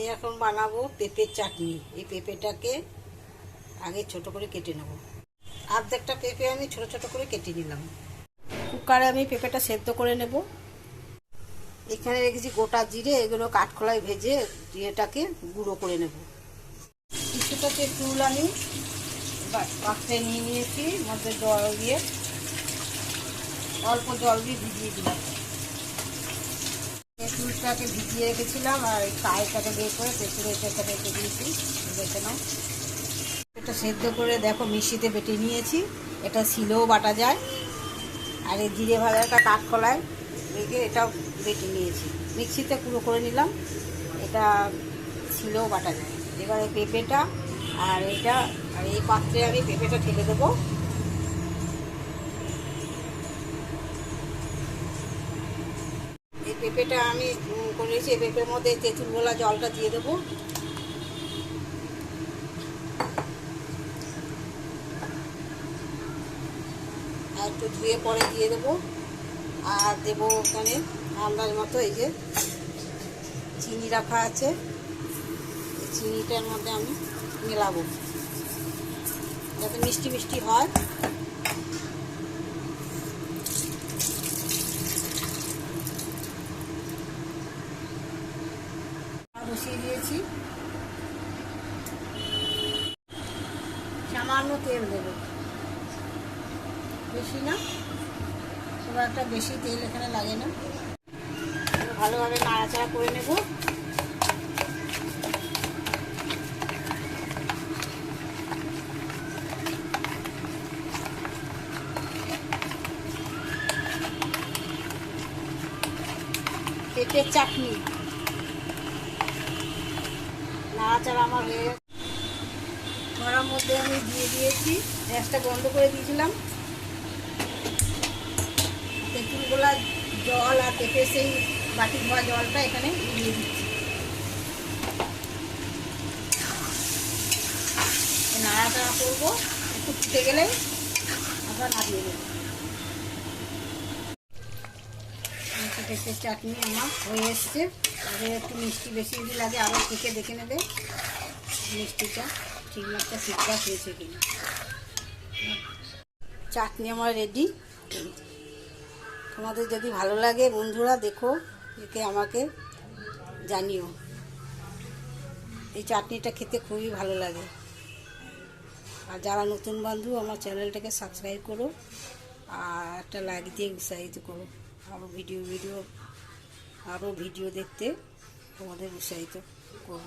আমি এখন বানাবো পেঁপের চাটনি। এই পেঁপেটাকে আগে ছোট করে কেটে নেব। আর্ধেকটা পেঁপে আমি ছোট ছোট করে কেটে নিলাম। কুকারে আমি পেঁপেটা সেদ্ধ করে নেব। এখানে রেখেছি গোটা জিরে, এগুলো কাঠখোলায় ভেজে জিরেটাকে গুঁড়ো করে নেব। কিছুটা তেঁতুল আমি পাত্রে নিয়ে নিয়েছি, মধ্যে জল দিয়ে অল্প জল দিয়ে ভিজিয়ে দিলাম। তেঁতুলটাকে ভিজিয়ে রেখেছিলাম আর এই কাইটাকে বের করে তেঁতুলের এটাকে রেখে দিয়েছি। দেখে নাও। এটা সেদ্ধ করে দেখো মিষ্টিতে বেটে নিয়েছি। এটা শিলেও বাটা যায়। আর এই জিরে ভাজাটা কাঠখোলায় রেখে এটাও বেটে নিয়েছি। মিক্সিতে গুঁড়ো করে নিলাম। এটা শিলেও বাটা যায়। এবারে পেঁপেটা আর এটা আর এই পাত্রে আমি পেঁপেটা ঢেলে দেবো এই পেঁপেটা আমি করেছি পেঁপের মধ্যে তেঁতুল গোলা জলটা দিয়ে দেবো। আর একটু ধুয়ে পরে দিয়ে দেবো। আর দেবো ওখানে আন্দাজ মতো এই যে চিনি রাখা আছে। চিনিটার মধ্যে আমি মেলাবো। যাতে মিষ্টি মিষ্টি হয়। বসিয়ে দিয়েছি। সামান্য তেল দেবো। বেশি না। খুব একটা বেশি তেল এখানে লাগে না। ভালোভাবে নাড়াচাড়া করে নেব। পেঁপের চাটনি। নাড়াচাড়া আমার মধ্যে আমি দিয়ে দিয়েছি, গ্যাসটা বন্ধ করে দিয়েছিলাম। জল আর সেই বাটি জলটা এখানে করব, একটু ফুটে গেলে আবার নামিয়ে দেবো পেঁপের চাটনি আমার হয়ে এসছে। তবে একটু মিষ্টি বেশি যদি লাগে আবার থেকে দেখে নেবে। মিষ্টিটা ঠিক মতো ঠিকঠাক হয়েছে কিনা। চাটনি আমার রেডি তোমাদের যদি ভালো লাগে, বন্ধুরা দেখো, একে আমাকে জানিও। এই চাটনিটা খেতে খুবই ভালো লাগে। আর যারা নতুন বন্ধু, আমার চ্যানেলটাকে সাবস্ক্রাইব করো আর একটা লাইক দিয়ে উৎসাহিত করো। আরও ভিডিও ভিডিও আরও ভিডিও দেখতে তোমাদের উৎসাহিত করব।